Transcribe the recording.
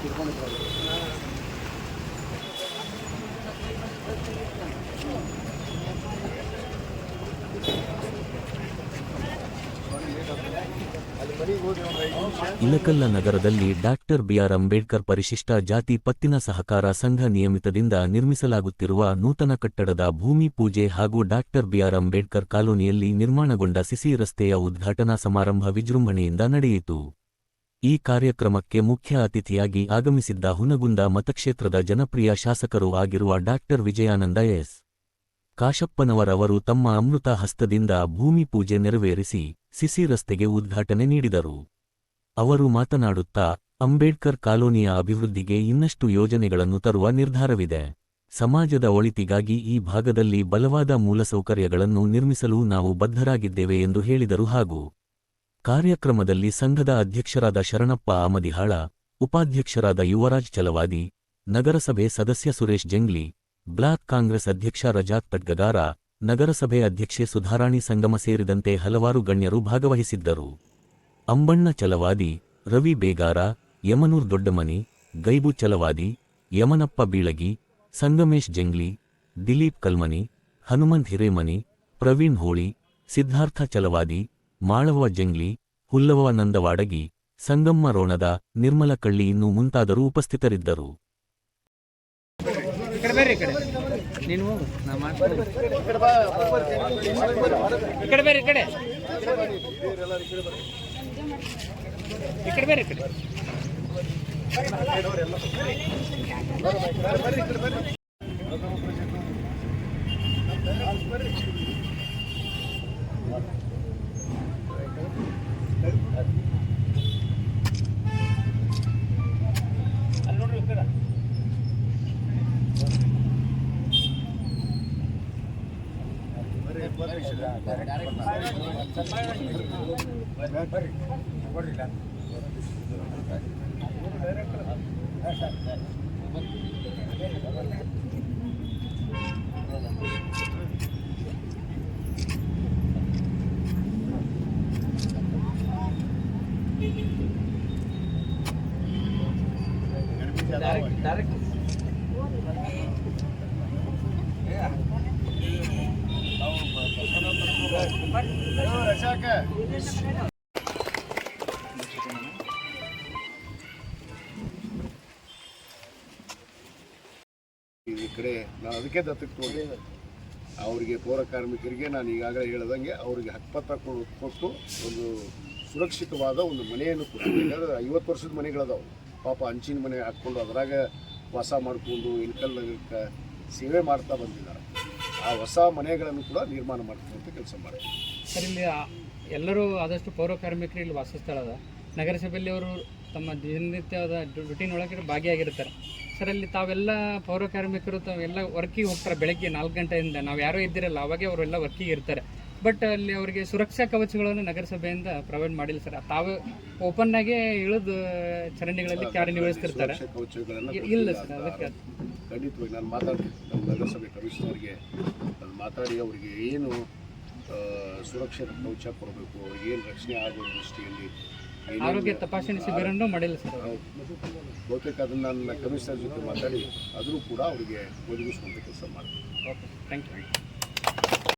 திருப்பணி ಇಲಕಲ್ಲ ನಗರದಲ್ಲಿ doctor B R Ambedkar ಪರಿಶಿಷ್ಟ ಜಾತಿ ಪತ್ತಿನ ಸಹಕಾರ ಸಂಘ ನಿಯಮಿತದಿಂದ ನಿರ್ಮಿಸಲಾಗುತ್ತಿರುವ ನೂತನ ಕಟ್ಟಡದ ಭೂಮಿ ಪೂಜೆ ಹಾಗೂ ಡಾಕ್ಟರ್ ಬಿಆರ್ ಅಂಬೇಡ್ಕರ್ ಕಾಲೋನಿಯಲ್ಲಿ ನಿರ್ಮಾಣಗೊಂಡ ಸಿಸಿ ರಸ್ತೆಯ ಉದ್ಘಾಟನಾ ಸಮಾರಂಭ ವಿಜೃಂಭಣೆಯಿಂದ ನಡೆಯಿತು. ಈ ಕಾರ್ಯಕ್ರಮಕ್ಕೆ ಮುಖ್ಯ ಅತಿಥಿಯಾಗಿ ಆಗಮಿಸಿದ್ದ ಹುನಗುಂದ ಮತಕ್ಷೇತ್ರದ ಜನಪ್ರಿಯ ಶಾಸಕರೂ ಆಗಿರುವ ಡಾಕ್ಟರ್ ವಿಜಯಾನಂದ ಎಸ್. ಕಾಶಪ್ಪನವರವರು ತಮ್ಮ ಅಮೃತ ಹಸ್ತದಿಂದ ಭೂಮಿ ಪೂಜೆ ನೆರವೇರಿಸಿ ಸಿಸಿ ರಸ್ತೆಗೆ ಉದ್ಘಾಟನೆ ನೀಡಿದರು. ಅವರು ಮಾತನಾಡುತ್ತಾ, ಅಂಬೇಡ್ಕರ್ ಕಾಲೋನಿಯ ಅಭಿವೃದ್ಧಿಗೆ ಇನ್ನಷ್ಟು ಯೋಜನೆಗಳನ್ನು ತರುವ ನಿರ್ಧಾರವಿದೆ. ಸಮಾಜದ ಒಳಿತಿಗಾಗಿ ಈ ಭಾಗದಲ್ಲಿ ಬಲವಾದ ಮೂಲಸೌಕರ್ಯಗಳನ್ನು ನಿರ್ಮಿಸಲು ನಾವು ಬದ್ಧರಾಗಿದ್ದೇವೆ ಎಂದು ಹೇಳಿದರು ಹಾಗೂ ಕಾರ್ಯಕ್ರಮದಲ್ಲಿ ಸಂಘದ ಅಧ್ಯಕ್ಷರಾದ ಶರಣಪ್ಪ ಆಮದಿಹಾಳ, ಉಪಾಧ್ಯಕ್ಷರಾದ ಯುವರಾಜ್ ಚಲವಾದಿ, ನಗರಸಭೆ ಸದಸ್ಯ ಸುರೇಶ್ ಜಂಗ್ಲಿ ಬ್ಲಾಕ್ ಕಾಂಗ್ರೆಸ್ ಅಧ್ಯಕ್ಷ ರಜಾಕ್ ತಡ್ಗಗಾರ ನಗರಸಭೆ ಅಧ್ಯಕ್ಷೆ ಸುಧಾರಾಣಿ ಸಂಗಮ ಸೇರಿದಂತೆ ಹಲವಾರು ಗಣ್ಯರು ಭಾಗವಹಿಸಿದ್ದರು. ಅಂಬಣ್ಣ ಚಲವಾದಿ, ರವಿ ಬೇಗಾರ, ಯಮನೂರ್ ದೊಡ್ಡಮನಿ, ಗೈಬು ಚಲವಾದಿ, ಯಮನಪ್ಪ ಬೀಳಗಿ, ಸಂಗಮೇಶ್ ಜಂಗ್ಲಿ, ದಿಲೀಪ್ ಕಲ್ಮನಿ, ಹನುಮಂತ್ ಹಿರೇಮನಿ, ಪ್ರವೀಣ್ ಹೋಳಿ, ಸಿದ್ಧಾರ್ಥ ಚಲವಾದಿ, ಮಾಳವ ಜಂಗ್ಲಿ ಹುಲ್ಲವ ನಂದವಾಡಗಿ, ಸಂಗಮ್ಮ ರೋಣದ, ನಿರ್ಮಲಕಳ್ಳಿ ಇನ್ನೂ ಮುಂತಾದರೂ ಉಪಸ್ಥಿತರಿದ್ದರು. ಈ ಕಡೆ ಬೇರೆ ಈ ಕಡೆ. ನೀನು ನಾ ಮಾಡ್ತೀನಿ. ಈ ಕಡೆ ಬರ್ರಿ, ಈ ಕಡೆ. ಈ ಕಡೆ ಬರ್ರಿ, ಈ ಕಡೆ. Direct, direct. Yeah. ಈ ಕಡೆ ನಾನು ಅದಕ್ಕೆ ದತ್ತಕ್ಕೆ ಅವರಿಗೆ ಪೌರ ಕಾರ್ಮಿಕರಿಗೆ ನಾನು ಈಗಾಗಲೇ ಹೇಳ್ದಂಗೆ ಅವರಿಗೆ ಹಕ್ಪತ್ರ ಕೊಡು- ಕೊಟ್ಟು ಒಂದು ಸುರಕ್ಷಿತವಾದ ಒಂದು ಮನೆಯನ್ನು ಯಾಕಂದ್ರೆ ಐವತ್ತು ವರ್ಷದ ಮನೆಗಳದಾವು. ಪಾಪ ಹಂಚಿನ ಮನೆ ಹಾಕ್ಕೊಂಡು ಅದರಾಗ ವಾಸ ಮಾಡಿಕೊಂಡು ಇನ್ಕಲ್ ಸೇವೆ ಮಾಡ್ತಾ ಬಂದಿದ್ದಾರೆ. ಆ ಹೊಸ ಮನೆಗಳನ್ನು ಕೂಡ ನಿರ್ಮಾಣ ಮಾಡ್ತಕ್ಕಂಥ ಕೆಲಸ ಮಾಡ್ತೀವಿ. ಸರ್ ಇಲ್ಲಿ ಎಲ್ಲರೂ ಆದಷ್ಟು ಪೌರ ಕಾರ್ಮಿಕರು ಇಲ್ಲಿ ವಾಸಸ್ಥಳ ನಗರಸಭೆಯಲ್ಲಿ ಅವರು ತಮ್ಮ ದಿನನಿತ್ಯದ ರುಟೀನ್ ಒಳಗಡೆ ಭಾಗಿಯಾಗಿರ್ತಾರೆ ಸರ್ ಅಲ್ಲಿ ತಾವೆಲ್ಲ ಪೌರ ಕಾರ್ಮಿಕರು ತಾವೆಲ್ಲ ವರ್ಕಿಗೆ ಹೋಗ್ತಾರೆ ಬೆಳಗ್ಗೆ ನಾಲ್ಕು ಗಂಟೆಯಿಂದ. ನಾವು ಯಾರೋ ಇದ್ದಿರಲ್ಲ ಅವಾಗೆ ಅವರೆಲ್ಲ ವರ್ಕಿಗೆ ಇರ್ತಾರೆ. ಬಟ್ ಅಲ್ಲಿ ಅವರಿಗೆ ಸುರಕ್ಷಾ ಕವಚಗಳನ್ನು ನಗರಸಭೆಯಿಂದ ಪ್ರೊವೈಡ್ ಮಾಡಿಲ್ಲ ಸರ್. ತಾವು ಓಪನ್ ಆಗಿ ಇಳಿದು ಚರಂಡಿಗಳಲ್ಲಿ ಕಾರ್ಯನಿರ್ವಹಿಸ್ತಿರ್ತಾರೆ. ಇಲ್ಲ ಸರ್ ಅದಕ್ಕೆ ಖಂಡಿತವಾಗಿ ನಾನು ಮಾತಾಡ್ತೀನಿ. ನಮ್ಮ ನಗರಸಭೆ ಕಮಿಷನರ್ಗೆ ನಾನು ಮಾತಾಡಿ ಅವರಿಗೆ ಏನು ಸುರಕ್ಷಿತ ಕವಚ ಕೊಡಬೇಕು ಅವ್ರಿಗೆ ಏನು ರಕ್ಷಣೆ ಆಗೋ ದೃಷ್ಟಿಯಲ್ಲಿ ಆರೋಗ್ಯ ತಪಾಸಣೆ ಶಿಬಿರನ್ನು ಮಾಡಿಲ್ಲ ಸರ್. ಬಹುತೇಕ ಅದನ್ನು ನಾನು ಕಮಿಷನರ್ ಜೊತೆ ಮಾತಾಡಿ ಅದನ್ನು ಕೂಡ ಅವರಿಗೆ ಒದಗಿಸುವಂಥ ಕೆಲಸ ಮಾಡ್ತೀನಿ. Okay thank you.